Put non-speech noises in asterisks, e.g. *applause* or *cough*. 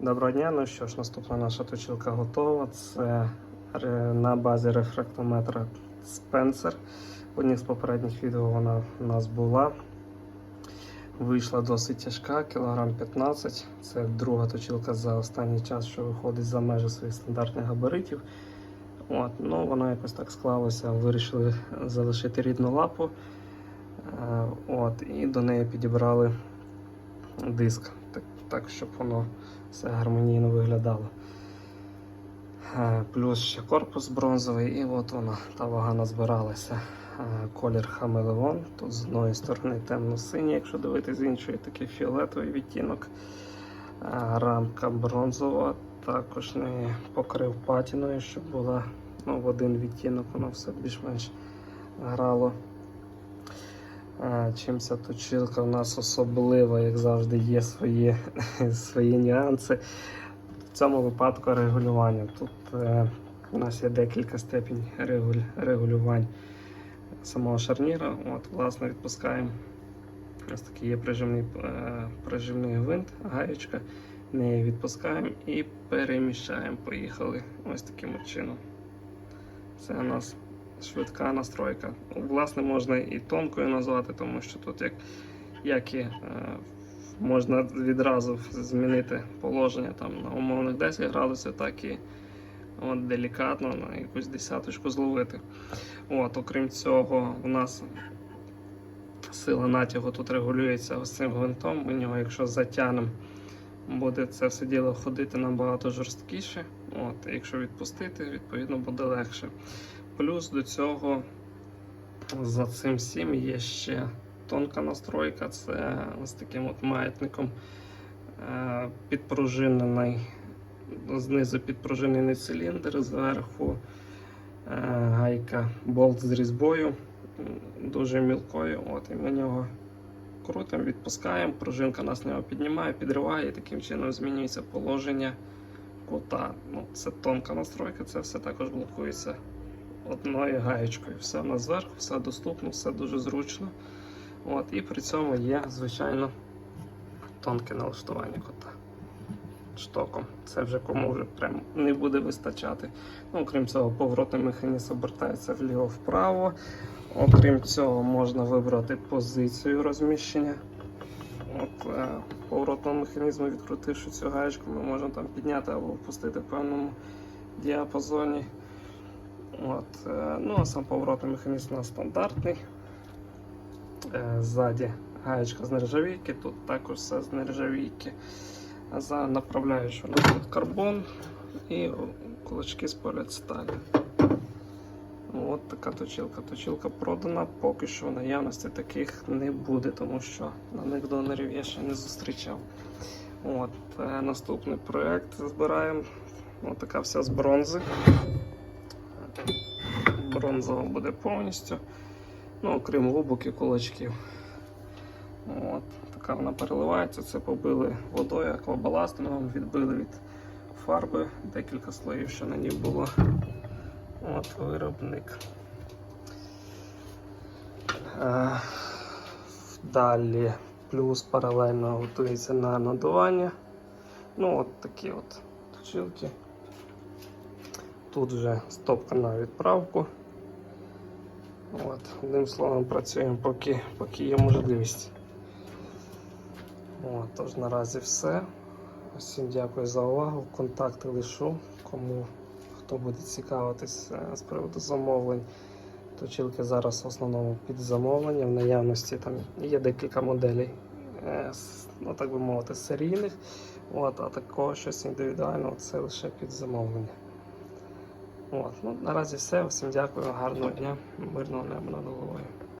Доброго дня, ну що ж, наступна наша точилка готова. Це на базі рефрактометра Spencer. В одній з попередніх відео вона у нас була. Вийшла досить тяжка, кілограм 15. Це друга точилка за останній час, що виходить за межі своїх стандартних габаритів. От, ну, воно якось так склалося. Вирішили залишити рідну лапу. Е, От, і до неї підібрали диск, так, щоб воно все гармонійно виглядало. Е, Плюс ще корпус бронзовий, і от вона, та вага назбиралася. Е, Колір хамелеон. Тут з одної сторони темно-синій, якщо дивитися з іншої, такий фіолетовий відтінок. Е, Рамка бронзова, також не покрив патіною, щоб була ну, в один відтінок, воно все більш-менш грало. Е, Чим точилка у нас особлива, як завжди, є свої, *laughs* свої нюанси. В цьому випадку регулювання. Тут е, у нас є декілька степень регуль, регулювань самого шарніра. От, власне, відпускаємо. Ось такий є прижимний, е, прижимний гвинт, гаєчка. Неї відпускаємо і переміщаємо. Поїхали ось таким чином. Це у нас швидка настройка. Власне, можна і тонкою назвати, тому що тут як, як і е, можна відразу змінити положення там, на умовних 10 градусів, так і от, делікатно на якусь десяточку зловити. От, окрім цього, у нас сила натягу тут регулюється ось цим гвинтом. Ми нього, якщо затягнемо, буде це все діло ходити набагато жорсткіше. От, якщо відпустити, відповідно буде легше. Плюс до цього за цим всім є ще тонка настройка. Це з таким от маятником е, підпружинений, знизу підпружинений циліндр, зверху е, гайка болт з різьбою, дуже мілкою. От, і ми нього крутимо, відпускаємо, пружинка нас нього піднімає, підриває, і таким чином змінюється положення кута. Ну, це тонка настройка, це все також блокується одною гаєчкою. Все на зверху, все доступно, все дуже зручно. От, і при цьому є, звичайно, тонке налаштування кота штоком. Це вже кому вже прям не буде вистачати. Ну, окрім цього, поворотний механізм обертається вліво-вправо. Окрім цього, можна вибрати позицію розміщення. От, е, поворотного механізму, відкрутивши цю гаєчку, ми можемо там підняти або впустити в певному діапазоні. От, е, ну, а сам поворотний механізм у нас стандартний. Е, Ззаді гаєчка з нержавійки, тут також все з нержавійки. За направляючу нас тут карбон і кулачки з поліетсталі. Ну, От така точилка. Точилка продана, поки що в наявності таких не буде, тому що на них донорів я ще не зустрічав. От, е, наступний проект збираємо. Ось така вся з бронзи. Бронзова буде повністю. Ну, окрім лубок і кулачків. От, така вона переливається. Це побили водою, аквабаластингом, відбили від фарби, декілька слоїв, що на ній було. От виробник. Е, Далі плюс паралельно готується на надування. Ну, от такі от точилки. Тут вже стопка на відправку. От, одним словом, працюємо, поки, поки є можливість. От, тож наразі все. Всім дякую за увагу. Контакти лишу. Кому хто буде цікавитись е, з приводу замовлень. Точилки зараз в основному під замовлення. В наявності там є декілька моделей, е, ну так би мовити, серійних. От, а такого щось індивідуального це лише під замовлення. От, ну, наразі все. Всім дякую, гарного дня, мирного неба над головою.